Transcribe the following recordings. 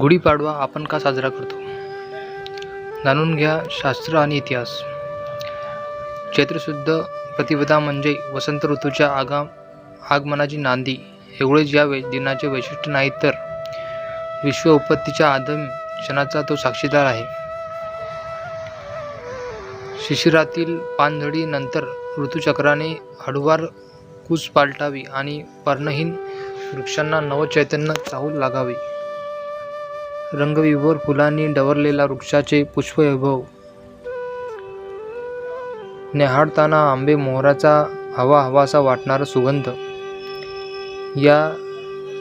गुढीपाडवा आपण का साजरा करतो? जाणून घ्या शास्त्र आणि इतिहास. चैत्रशुद्ध प्रतिपदा म्हणजे वसंत ऋतूच्या आगा आगमनाची नांदी. एवढेच या वै दिनाचे वैशिष्ट्य नाही तर विश्व उत्पत्तीच्या आदम क्षणाचा तो साक्षीदार आहे. शिशिरातील पानझडीनंतर ऋतुचक्राने हळूवार कूच पालटावी आणि पर्णहीन वृक्षांना नवचैतन्य चाहूल लागावे. रंगविभोर फुलांनी डवरलेला वृक्षाचे पुष्पवैभव. न्याहाळताना आंबे मोहराचा हवा हवासा वाटणारा सुगंध. या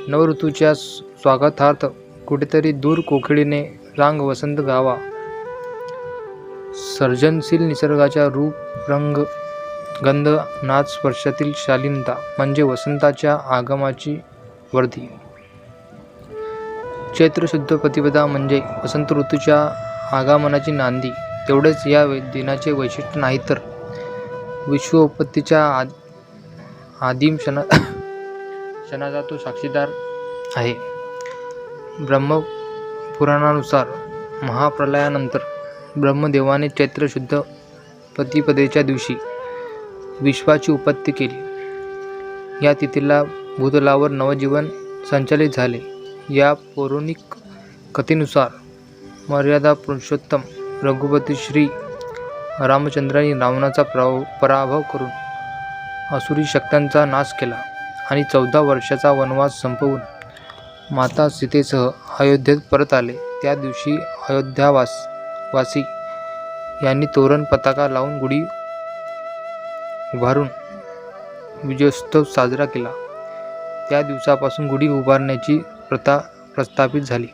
नवऋतूच्या स्वागतार्थ कुठेतरी दूर कोकिळीने रांग वसंत गावा. सर्जनशील निसर्गाच्या रूप रंग गंध नाच स्पर्शातील शालीनता म्हणजे वसंताच्या आगमाची वर्धी चैत्र शुद्ध प्रतिपदा म्हणजे वसंत ऋतूच्या आगमनाची नांदी. तेवढेच या दिनाचे वैशिष्ट्य नाही तर विश्वोत्पत्तीच्या आद आदिम क्षणा क्षणाचा तो साक्षीदार आहे. ब्रह्मपुराणानुसार महाप्रलयानंतर ब्रह्मदेवाने चैत्र शुद्ध प्रतिपदेच्या दिवशी विश्वाची उत्पत्ती केली. या तिथीला भूतलावर नवजीवन संचालित झाले. या पौराणिक कथेनुसार मर्यादा पुरुषोत्तम रघुपती श्री रामचंद्रांनी रावणाचा प्राव पराभव करून असुरी शक्त्यांचा नाश केला आणि चौदा वर्षाचा वनवास संपवून माता सीतेसह अयोध्येत परत आले. त्या दिवशी अयोध्यावास वासी यांनी तोरण पताका लावून गुढी उभारून विजयोत्सव साजरा केला. त्या दिवसापासून गुढी उभारण्याची प्रथा प्रस्थापित झाली.